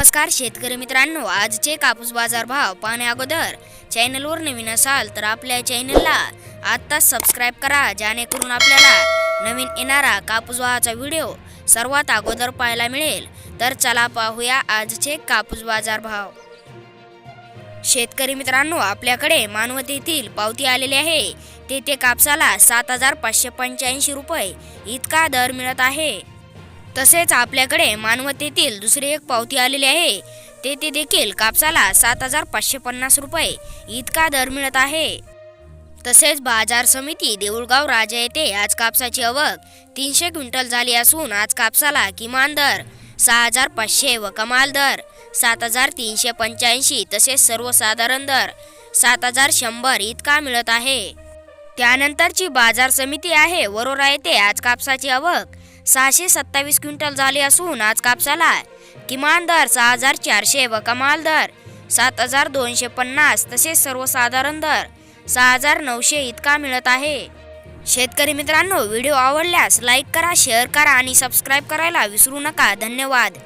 नमस्कार शेतकरी मित्रांनो आजचे कापूस बाजार भाव पाहण्या अगोदर चॅनलवर नवीन असाल तर आपल्या चॅनलला आत्ताच सबस्क्राईब करा जेणेकरून आपल्याला नवीन येणारा कापूस भावाचा व्हिडिओ सर्वात अगोदर पाहायला मिळेल. तर चला पाहूया आजचे कापूस बाजार भाव. शेतकरी मित्रांनो आपल्याकडे मानवत येथील पावती आलेली आहे. तेथे कापसाला सात हजार पाचशे पंच्याऐंशी रुपये इतका दर मिळत आहे. तसेच आपल्याकडे मानवतेतील दुसरी एक पावती आलेली आहे. तेथे देखील कापसाला सात हजार पाचशे पन्नास रुपये इतका दर मिळत आहे. तसेच बाजार समिती देऊळगाव राजा येथे आज कापसाची आवक तीनशे क्विंटल झाली असून आज कापसाला किमान दर सहा हजार पाचशे व कमाल दर सात हजार तीनशे पंच्याऐंशी तसेच सर्वसाधारण दर सात हजार शंभर इतका मिळत आहे. त्यानंतरची बाजार समिती आहे. वरोरा येथे आज कापसाची आवक सहाशे सत्तावीस क्विंटल झाले असून आज कापसाला किमान दर सहा हजार चारशे व कमाल दर सात हजार दोनशे पन्नास तसेच सर्वसाधारण दर सहा हजार नऊशे इतका मिळत आहे. शेतकरी मित्रांनो व्हिडिओ आवडल्यास लाईक करा शेअर करा आणि सबस्क्राईब करायला विसरू नका. धन्यवाद.